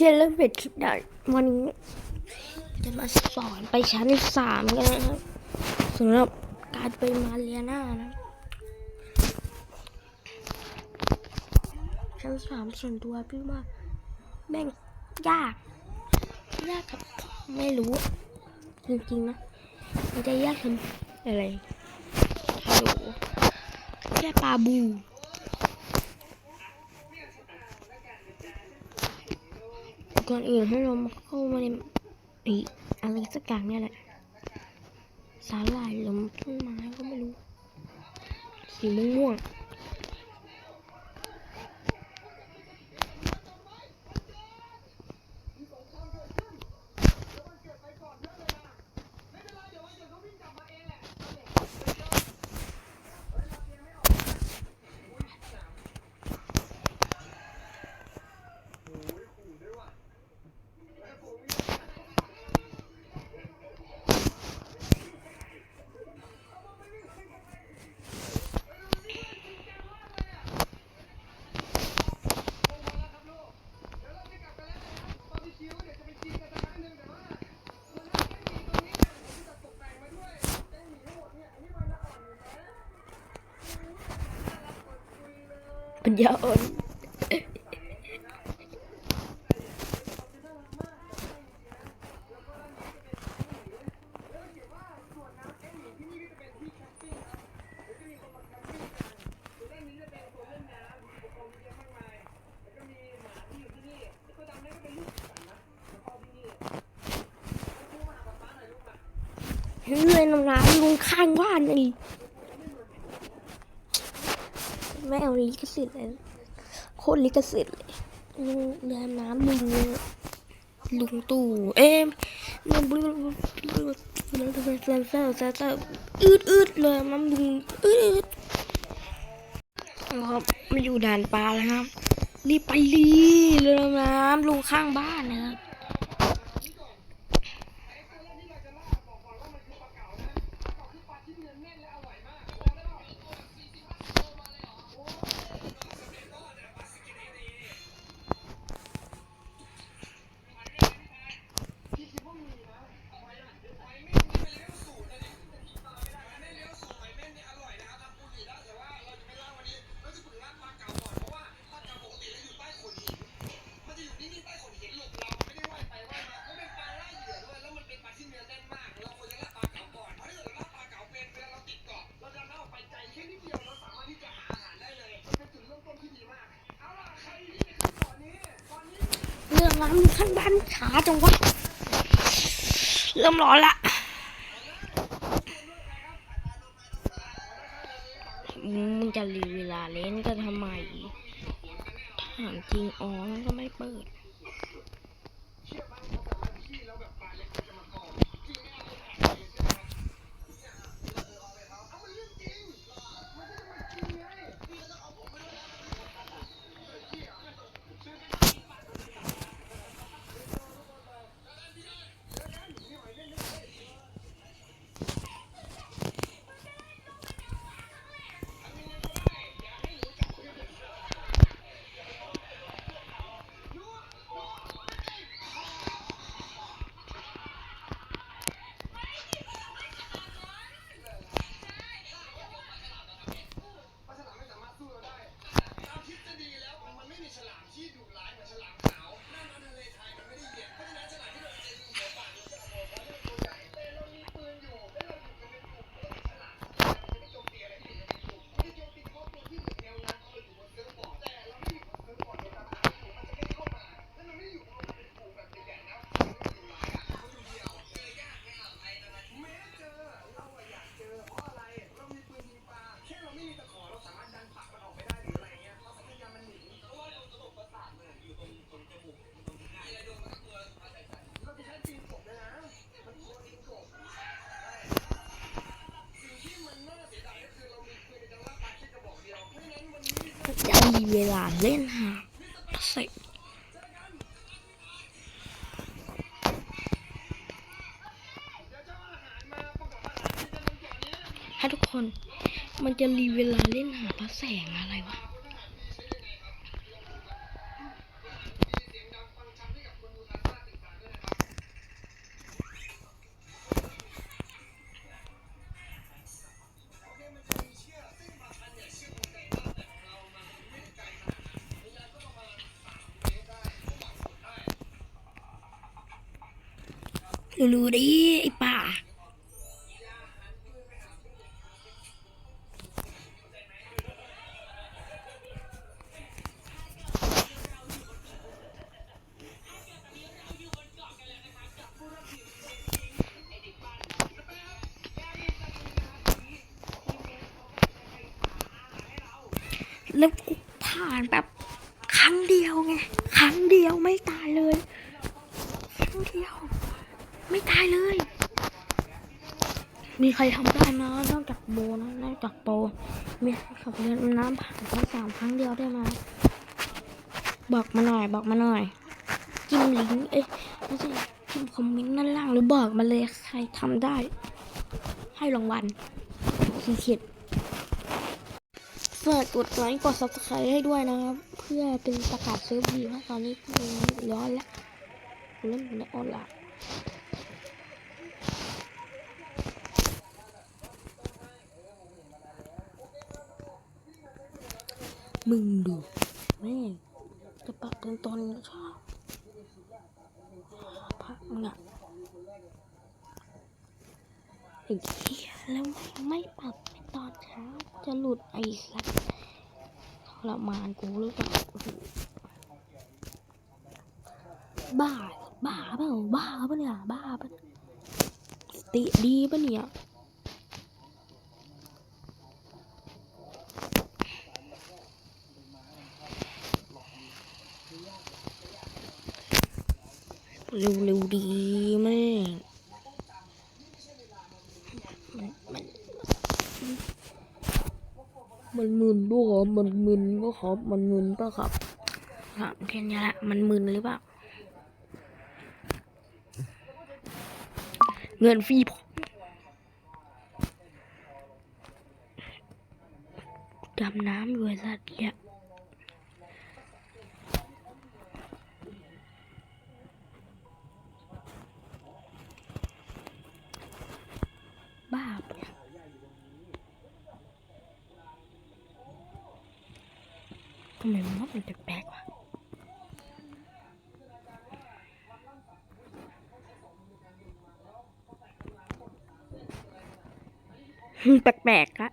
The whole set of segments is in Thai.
จะเริ่มเป็นคลิปได้วันนี้จะมาสอนไปชั้นสามกันนะครับสำหรับการไปมาเรียนานะชั้นสามส่วนตัวพี่ว่าแม่งยาก ยากกับไม่รู้ จริงๆนะมันจะยากทำอะไรฮัลโหลแค่ปลาบู ก่อนอื่นให้เรามาเข้ามาในอีอะไรสักอย่างเนี่ยแหละ สาหร่ายหรือต้นไม้ก็ไม่รู้ สีม่วงๆ ปัญญาอ่อนเล่นน้ำน้ำลุงข้างบ้านนี่ ไม่เอาลิขสิทธิ์เลยโคตรลิขสิทธิ์เลยลุงเรือน้ำลุงลุงตู่เอ๊ะมันบลูบลูเซนเซอร์เซนเซอร์อืดอืดเลยน้ำลุงอืดอืดครับมาอยู่ด่านปลาแล้วครับรีบไปรีเรือน้ำลุงข้างบ้านนะครับ เรื่องน้ำขั้นบ้านขาจังวะเริ่มร้อนละมึงจะรีเวลาเล่นกันทำไมถามจริงอ๋อก็ไม่เปิด เลาเล่นหาเสร็จให้ทุกคน มันจะรีเวลาเล่นหาพระแสงอะไรวะ รู้ดิไอ้ป่าแล้วกูผ่านแบบครั้งเดียวไง ครั้งเดียวไม่ตายเลย ครั้งเดียว ไม่ตายเลย มีใครทำได้นะนอกจากโบนะนอกจากโบมีใครขับเรือน้ำผ่านแค่สามครั้งเดียวได้ไหมบอกมาหน่อย บอกมาหน่อย จิ้มลิงก์เอ้ยไม่ใช่จิ้มคอมเมนต์ด้านล่างหรือบอกมาเลยใครทำได้ ให้รางวัลคีเขียดฝากกดไลค์กด subscribe ให้ด้วยนะครับ เพื่อเป็นประกาศเซิร์ฟดีเพราะตอนนี้กูร้อนแล้วเล่นในออนไลน์ มึงดูแม่จะปรับตอนตอนเช้าพักมึงอะไอ้เหี้ยแล้วไม่ปรับในตอนเช้าจะหลุดไอ้สัสทรมานกูหรือเปล่าบ้า บ้าเปล่าบ้าปะเนี่ยบ้าปะติดีปะเนี่ย เร็วเร็วดีแม่มันมันมันมึนด้วยเหรอมันมึนก็ครับ มันมึนปะครับถามแค่นี้แหละมันมึนหรือเปล่า เงินฟรีผมดำน้ำอยู่สัตว์เนี่ย ไมมันมันแปลกๆวะแปลกๆละ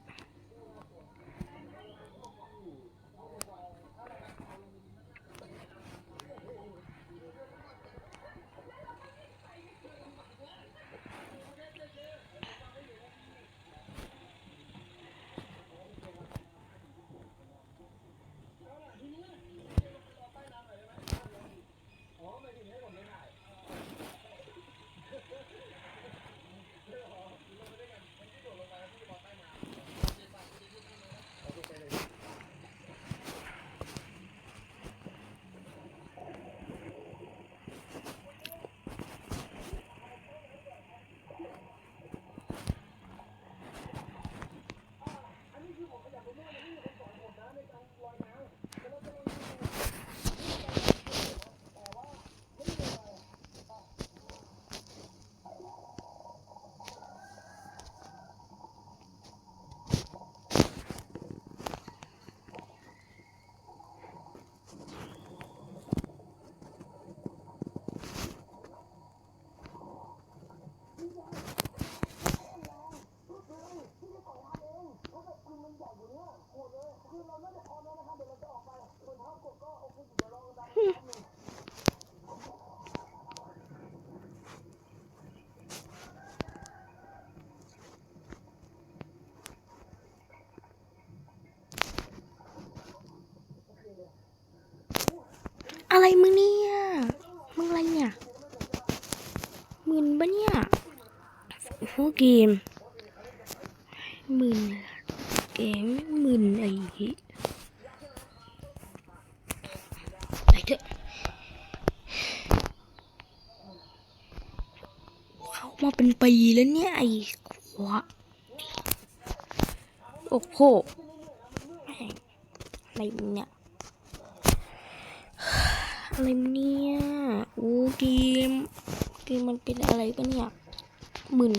อะไรมึงเนี่ย มึงอะไรเนี่ย หมึนปะเนี่ยโอ้เกมหมึนเกมมึนไอ้ไปเถอะเข้ามาเป็นปีแล้วเนี่ยไอ้ขวะโอ้โหอะไรเนี่ยอะไรเนี่ยโอ้เกม เกมมันเป็นอะไรปะเนี่ยหมื่น